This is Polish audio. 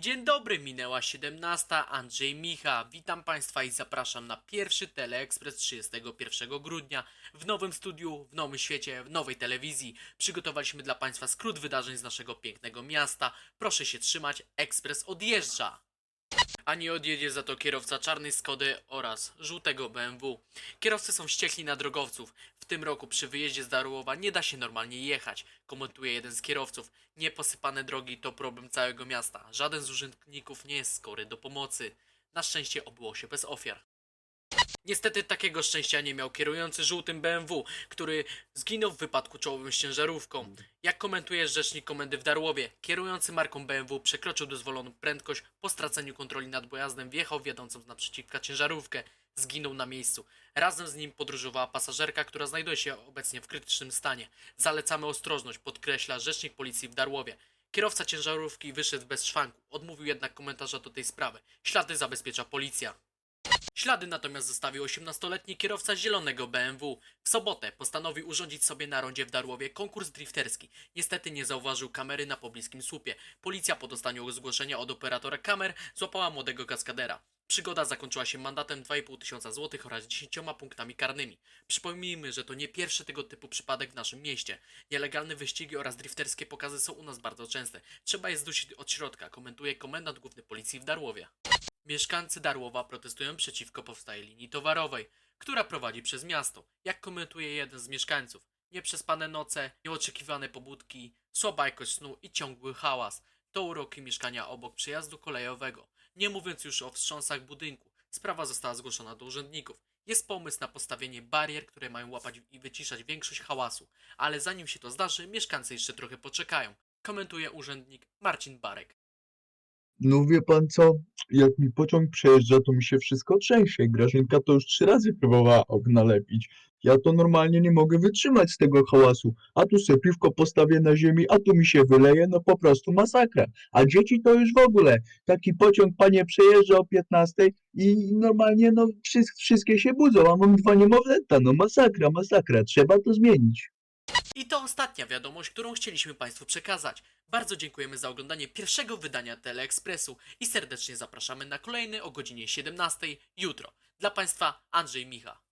Dzień dobry, minęła 17. Andrzej Micha. Witam Państwa i zapraszam na pierwszy Teleekspres 31 grudnia. W nowym studiu, w nowym świecie, w nowej telewizji przygotowaliśmy dla Państwa skrót wydarzeń z naszego pięknego miasta. Proszę się trzymać, ekspres odjeżdża. A nie odjedzie za to kierowca czarnej Skody oraz żółtego BMW. Kierowcy są wściekli na drogowców. W tym roku przy wyjeździe z Darłowa nie da się normalnie jechać, komentuje jeden z kierowców. Nieposypane drogi to problem całego miasta. Żaden z urzędników nie jest skory do pomocy. Na szczęście obyło się bez ofiar. Niestety takiego szczęścia nie miał kierujący żółtym BMW, który zginął w wypadku czołowym z ciężarówką. Jak komentuje rzecznik komendy w Darłowie, kierujący marką BMW przekroczył dozwoloną prędkość, po straceniu kontroli nad pojazdem wjechał w jadącą z naprzeciwka ciężarówkę. Zginął na miejscu. Razem z nim podróżowała pasażerka, która znajduje się obecnie w krytycznym stanie. Zalecamy ostrożność, podkreśla rzecznik policji w Darłowie. Kierowca ciężarówki wyszedł bez szwanku, odmówił jednak komentarza do tej sprawy. Ślady zabezpiecza policja. Ślady natomiast zostawił 18-letni kierowca zielonego BMW. W sobotę postanowił urządzić sobie na rondzie w Darłowie konkurs drifterski. Niestety nie zauważył kamery na pobliskim słupie. Policja po dostaniu zgłoszenia od operatora kamer złapała młodego kaskadera. Przygoda zakończyła się mandatem 2,5 tysiąca złotych oraz 10 punktami karnymi. Przypomnijmy, że to nie pierwszy tego typu przypadek w naszym mieście. Nielegalne wyścigi oraz drifterskie pokazy są u nas bardzo częste. Trzeba je zdusić od środka, komentuje komendant główny policji w Darłowie. Mieszkańcy Darłowa protestują przeciwko powstałej linii towarowej, która prowadzi przez miasto. Jak komentuje jeden z mieszkańców, nieprzespane noce, nieoczekiwane pobudki, słaba jakość snu i ciągły hałas to uroki mieszkania obok przejazdu kolejowego. Nie mówiąc już o wstrząsach budynku, sprawa została zgłoszona do urzędników. Jest pomysł na postawienie barier, które mają łapać i wyciszać większość hałasu, ale zanim się to zdarzy, mieszkańcy jeszcze trochę poczekają. Komentuje urzędnik Marcin Barek. No wie pan co, jak mi pociąg przejeżdża, to mi się wszystko trzęsie. Grażynka to już trzy razy próbowała okna lepić. Ja to normalnie nie mogę wytrzymać z tego hałasu. A tu se piwko postawię na ziemi, a tu mi się wyleje, no po prostu masakra. A dzieci to już w ogóle. Taki pociąg, panie, przejeżdża o 15 i normalnie, no, wszys- wszystkie się budzą, a mam dwa niemowlęta. No masakra, masakra, trzeba to zmienić. I to ostatnia wiadomość, którą chcieliśmy Państwu przekazać. Bardzo dziękujemy za oglądanie pierwszego wydania Teleekspresu i serdecznie zapraszamy na kolejny o godzinie 17 jutro. Dla Państwa Andrzej Micha.